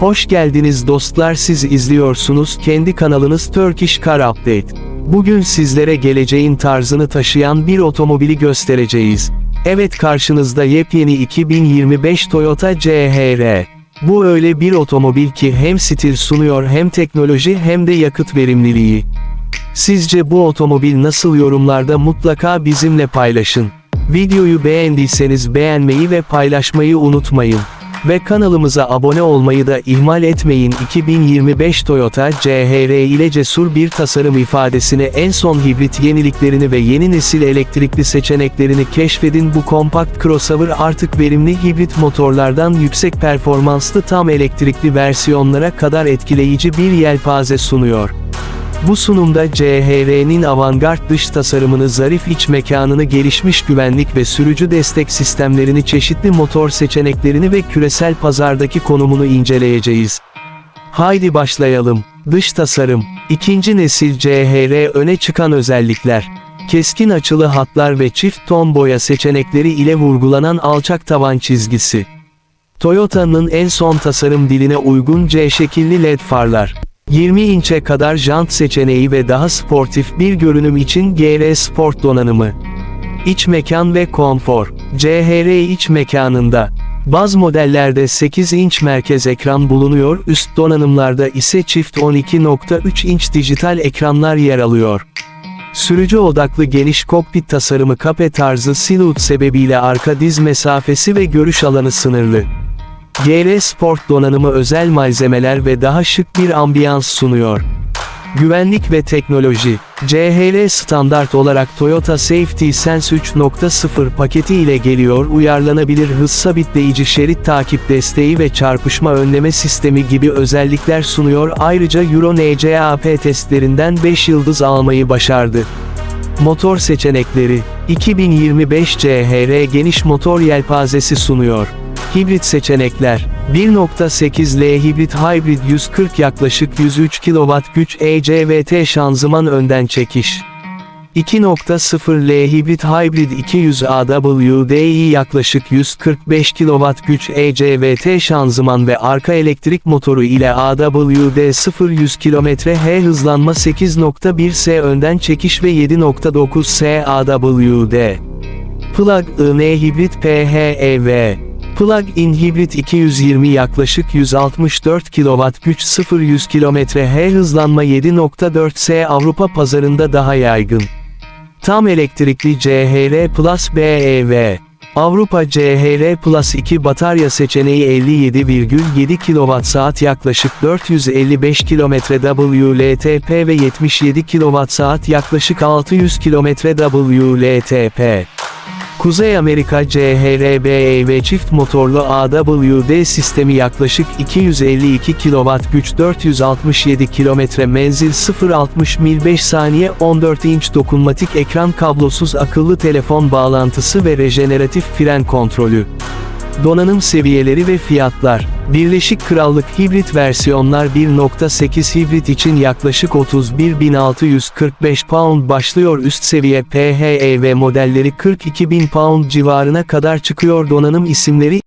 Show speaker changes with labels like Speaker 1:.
Speaker 1: Hoş geldiniz dostlar siz izliyorsunuz kendi kanalınız Turkish Car Update. Bugün sizlere geleceğin tarzını taşıyan bir otomobili göstereceğiz. Evet karşınızda yepyeni 2025 Toyota CHR. Bu öyle bir otomobil ki hem stil sunuyor hem teknoloji hem de yakıt verimliliği. Sizce bu otomobil nasıl yorumlarda mutlaka bizimle paylaşın. Videoyu beğendiyseniz beğenmeyi ve paylaşmayı unutmayın. Ve kanalımıza abone olmayı da ihmal etmeyin 2025 Toyota CHR ile cesur bir tasarım ifadesini en son hibrit yeniliklerini ve yeni nesil elektrikli seçeneklerini keşfedin bu kompakt crossover artık verimli hibrit motorlardan yüksek performanslı tam elektrikli versiyonlara kadar etkileyici bir yelpaze sunuyor. Bu sunumda CHR'nin avantgard dış tasarımını zarif iç mekanını gelişmiş güvenlik ve sürücü destek sistemlerini çeşitli motor seçeneklerini ve küresel pazardaki konumunu inceleyeceğiz. Haydi başlayalım. Dış tasarım. İkinci nesil CHR öne çıkan özellikler. Keskin açılı hatlar ve çift ton boya seçenekleri ile vurgulanan alçak tavan çizgisi. Toyota'nın en son tasarım diline uygun C şekilli led farlar. 20 inçe kadar jant seçeneği ve daha sportif bir görünüm için GR Sport donanımı. İç mekan ve konfor. CHR iç mekanında. Baz modellerde 8 inç merkez ekran bulunuyor, üst donanımlarda ise çift 12.3 inç dijital ekranlar yer alıyor. Sürücü odaklı geniş kokpit tasarımı kape tarzı silhouette sebebiyle arka diz mesafesi ve görüş alanı sınırlı. GR Sport donanımı özel malzemeler ve daha şık bir ambiyans sunuyor. Güvenlik ve teknoloji. CHR standart olarak Toyota Safety Sense 3.0 paketi ile geliyor uyarlanabilir hız sabitleyici şerit takip desteği ve çarpışma önleme sistemi gibi özellikler sunuyor ayrıca Euro NCAP testlerinden 5 yıldız almayı başardı. Motor seçenekleri 2025 CHR geniş motor yelpazesi sunuyor. Hibrit seçenekler. 1.8L hibrit hybrid 140 yaklaşık 103 kW güç ECVT şanzıman önden çekiş. 2.0L hibrit hybrid 200 AWDI yaklaşık 145 kW güç ECVT şanzıman ve arka elektrik motoru ile AWD 0 100 km/h hızlanma 8.1 S önden çekiş ve 7.9 S AWD Plug-in hibrit PHEV Plug-in hibrit 220 yaklaşık 164 kW güç 0-100 km/h hızlanma 7.4 S Avrupa pazarında daha yaygın. Tam elektrikli CHR Plus BEV Avrupa CHR Plus 2 batarya seçeneği 57,7 kWh yaklaşık 455 km WLTP ve 77 kWh yaklaşık 600 km WLTP. Kuzey Amerika CHR-BEV çift motorlu AWD sistemi yaklaşık 252 kW güç 467 km menzil 0-60 mil 5 saniye 14 inç dokunmatik ekran kablosuz akıllı telefon bağlantısı ve rejeneratif fren kontrolü. Donanım seviyeleri ve fiyatlar. Birleşik Krallık hibrit versiyonlar 1.8 hibrit için yaklaşık 31.645 pound başlıyor. Üst seviye PHEV modelleri 42.000 pound civarına kadar çıkıyor. Donanım isimleri